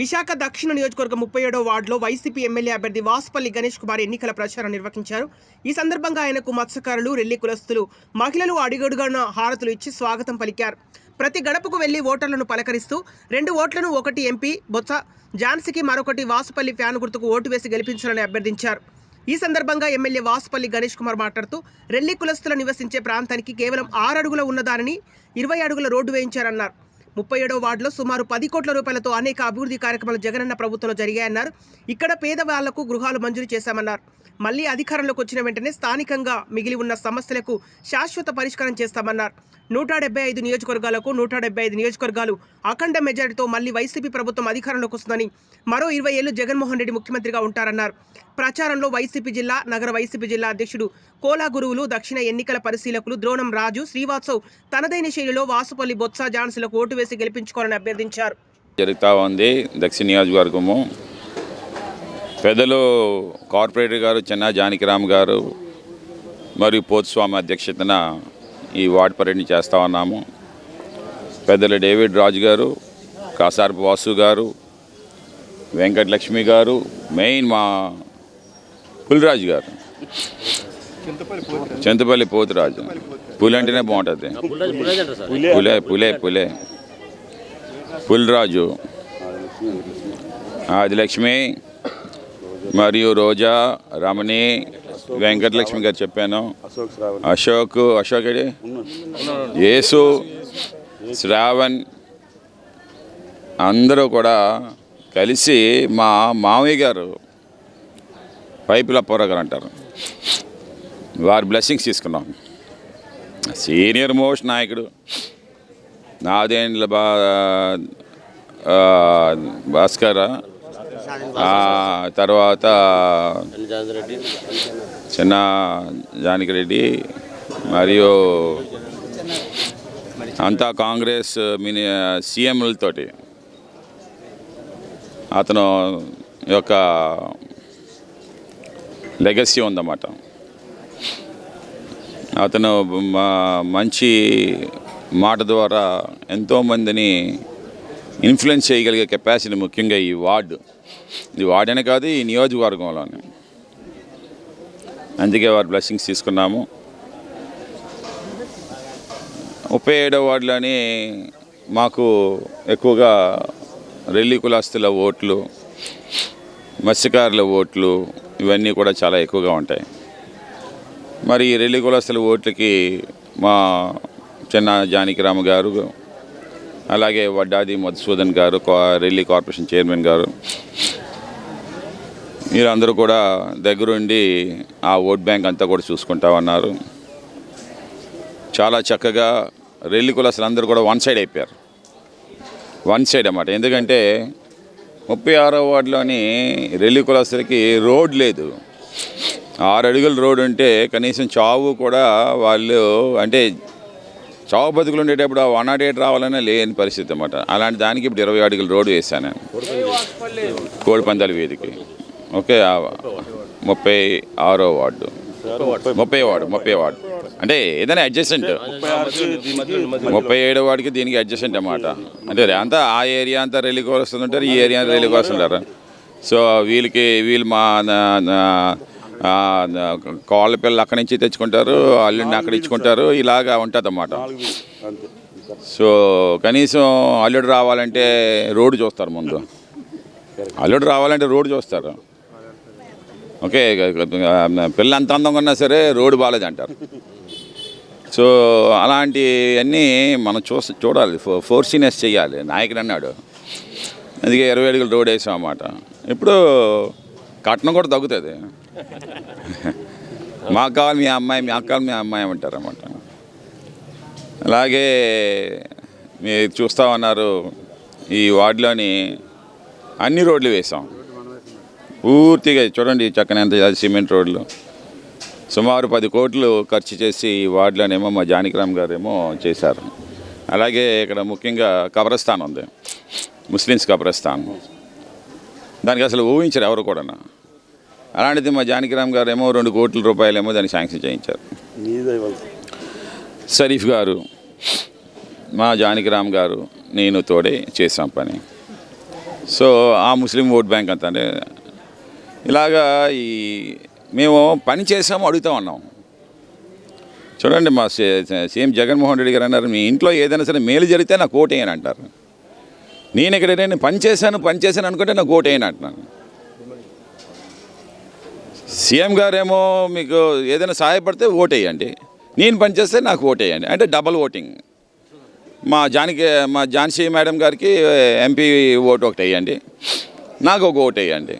విశాఖ దక్షిణ నియోజకవర్గం ముప్పై ఏడో వార్డులో వైసీపీ ఎమ్మెల్యే అభ్యర్థి వాసుపల్లి గణేష్ కుమార్ ఎన్నికల ప్రచారం నిర్వహించారు. ఈ సందర్భంగా ఆయనకు మత్స్యకారులు రెల్లి కులస్తులు మహిళలు అడుగడుగున హారతులు ఇచ్చి స్వాగతం పలికారు. ప్రతి గడపకు వెళ్ళి ఓటర్లను పలకరిస్తూ రెండు ఓట్లను ఒకటి ఎంపీ బొత్స ఝాన్సీకి మరొకటి వాసుపల్లి ఫ్యాన్ గుర్తుకు ఓటు వేసి గెలిపించాలని అభ్యర్థించారు. ఈ సందర్భంగా ఎమ్మెల్యే వాసుపల్లి గణేష్ కుమార్ మాట్లాడుతూ రెల్లి కులస్తులు నివసించే ప్రాంతానికి కేవలం ఆరు అడుగుల ఉన్నదానిని ఇరవై అడుగుల రోడ్డు వేయించారన్నారు. ముప్పై ఏడో వార్డులో సుమారు పది కోట్ల రూపాయలతో అనేక అభివృద్ధి కార్యక్రమాలు జగనన్న ప్రభుత్వంలో జరిగాయన్నారు. ఇక్కడ పేదవాళ్ళకు గృహాలు మంజూరు చేశామన్నారు. మళ్ళీ అధికారంలోకి వచ్చిన వెంటనే స్థానికంగా మిగిలి ఉన్న సమస్యలకు శాశ్వత పరిష్కారం చేస్తామన్నారు. నూట డెబ్బై ఐదు నియోజకవర్గాలకు నూట డెబ్బై ఐదు నియోజకవర్గాలు అఖండ మెజారిటీతో మళ్ళీ వైసీపీ ప్రభుత్వం అధికారంలోకి వస్తుందని మరో ఇరవై ఏళ్ళు జగన్మోహన్ రెడ్డి ముఖ్యమంత్రిగా ఉంటారన్నారు. ప్రచారంలో వైసీపీ జిల్లా నగర వైసీపీ జిల్లా అధ్యక్షుడు కోలా గురువులు దక్షిణ ఎన్నికల పరిశీలకులు ద్రోణం రాజు శ్రీవాత్సవ్ తనదైన శైలిలో వాసుపల్లి బొత్స జాన్సులకు ఓటు వేసి గెలిపించుకోవాలని అభ్యర్థించారు. జరుగుతూ ఉంది దక్షిణ నియోజకవర్గము. పెద్దలు కార్పొరేటర్ గారు చెన్నా జానకిరామ్ గారు మరియు పోత్స్వామి అధ్యక్షతన ఈ వార్డ్ పర్యటన చేస్తూ ఉన్నాము. పెద్దలు డేవిడ్ రాజు గారు కాసార్పు వాసు గారు వెంకటలక్ష్మి గారు మెయిన్ మా పులిరాజు గారు. చింతపల్లి పోతురాజు. పులి అంటేనే బాగుంటుంది. పులే పులే పులే. పులిరాజు. ఆదిలక్ష్మి మరియు రోజా రమణి వెంకటలక్ష్మి గారు చెప్పాను. అశోక్ అశోక్? యేసు శ్రావణ్ అందరూ కూడా కలిసి మా మామయ్య గారు పైపుల గారు అంటారు. వారి బ్లెస్సింగ్స్ తీసుకున్నాం. సీనియర్ మోస్ట్ నాయకుడు. నాదేండ్ల బా భాస్కర్ తర్వాత చిన్న జానకి రెడ్డి మరియు అంతా కాంగ్రెస్ మిని సీఎంలతోటి అతను యొక్క లెగసీ ఉందన్నమాట. అతను మంచి మాట ద్వారా ఎంతోమందిని ఇన్ఫ్లుయెన్స్ చేయగలిగే కెపాసిటీ ముఖ్యంగా ఈ వార్డు. ఇది వాడనే కాదు ఈ నియోజకవర్గంలోనే. అందుకే వారి బ్లెస్సింగ్స్ తీసుకున్నాము. ముప్పై ఏడో వార్డులోని మాకు ఎక్కువగా రెల్లి కులాస్తుల ఓట్లు మత్స్యకారుల ఓట్లు ఇవన్నీ కూడా చాలా ఎక్కువగా ఉంటాయి. మరి ఈ రెల్లి కులస్తుల ఓట్లకి మా చిన్న జానకిరామ గారు అలాగే వడ్డాది మధుసూదన్ గారు రెల్లి కార్పొరేషన్ చైర్మన్ గారు మీరందరూ కూడా దగ్గరుండి ఆ ఓట్ బ్యాంక్ అంతా కూడా చూసుకుంటామన్నారు. చాలా చక్కగా రెల్లి కులస్తులు అందరూ కూడా వన్ సైడ్ అయిపోయారు. వన్ సైడ్ అన్నమాట. ఎందుకంటే ముప్పై ఆరో వార్డులోని రెల్లి కులస్తులకి రోడ్ లేదు. ఆరు అడుగుల రోడ్ ఉంటే కనీసం చావు కూడా వాళ్ళు అంటే చావు బతుకులు ఉండేటప్పుడు ఆ వన్ నాట్ ఎయిట్ రావాలనే లేని పరిస్థితి అన్నమాట. అలాంటి దానికి ఇప్పుడు ఇరవై అడుగుల రోడ్డు వేశాను కోడిపందాల వీధికి ఓకే ముప్పై ఆరో వార్డు. ముప్పై వార్డు ముప్పై వార్డు. అంటే ఏదైనా అడ్జస్టెంట్ ముప్పై ఏడో వార్డుకి దీనికి అడ్జస్టెంట్ అన్నమాట. అంటే అంతా ఆ ఏరియా అంతా రెల్లికి వస్తుంటారు ఈ ఏరియా రెల్లికి వస్తుంటారు సో వీళ్ళకి వీళ్ళు మా కోళ్ళ పిల్లలు అక్కడి నుంచి తెచ్చుకుంటారు అల్లుడిని అక్కడ ఇచ్చుకుంటారు ఇలాగా ఉంటుంది అన్నమాట. సో కనీసం అల్లుడు రావాలంటే రోడ్డు చూస్తారు ముందు. అల్లుడు రావాలంటే రోడ్డు చూస్తారు. ఓకే పిల్ల అంత అందంగా ఉన్నా సరే రోడ్డు బాగాలేదు అంటారు. సో అలాంటివన్నీ మనం చూ చూడాలి. ఫో ఫోర్సీనెస్ చేయాలి నాయకుడు అన్నాడు. అందుకే ఇరవై అడుగులు రోడ్ వేసాం అన్నమాట. ఇప్పుడు కట్నం కూడా తగ్గుతుంది. మాకు కావాలి మీ అమ్మాయి మీ అక్క కావాలి మీ అమ్మాయి అంటారు అన్నమాట. అలాగే మీరు చూస్తూ ఉన్నారు ఈ వార్డులోని అన్ని రోడ్లు వేసాం. పూర్తిగా చూడండి చక్కని ఎంత సిమెంట్ రోడ్లు. సుమారు పది కోట్లు ఖర్చు చేసి వార్డులోనేమో మా జానకిరామ్ గారు ఏమో చేశారు. అలాగే ఇక్కడ ముఖ్యంగా కబ్రస్థాన్ ఉంది. ముస్లిమ్స్ కబ్రస్థాన్. దానికి అసలు ఊహించరు ఎవరు కూడా అలాంటిది మా జానకిరామ్ గారు ఏమో రెండు కోట్ల రూపాయలేమో దానికి శాంక్షన్ చేయించారు. షరీఫ్ గారు మా జానకిరామ్ గారు నేను తోడే చేసాం పని. సో ఆ ముస్లిం ఓట్ బ్యాంక్ అంతా ఇలాగా ఈ మేము పని చేసాము అడుగుతా ఉన్నాం చూడండి మా సీఎం జగన్మోహన్ రెడ్డి గారు అన్నారు మీ ఇంట్లో ఏదైనా సరే మేలు జరిగితే నాకు ఓటేయని అంటారు. నేను ఇక్కడ నేను పని చేశాను పని చేశాను అనుకుంటే నాకు ఓటేయని అంటున్నాను. సీఎం గారేమో మీకు ఏదైనా సహాయపడితే ఓటేయండి నేను పనిచేస్తే నాకు ఓటేయండి అంటే డబల్ ఓటింగ్. మా జానకి మా ఝాన్సీ మేడం గారికి ఎంపీ ఓటు ఒకటి వేయండి. నాకు ఒక ఓటు వేయండి.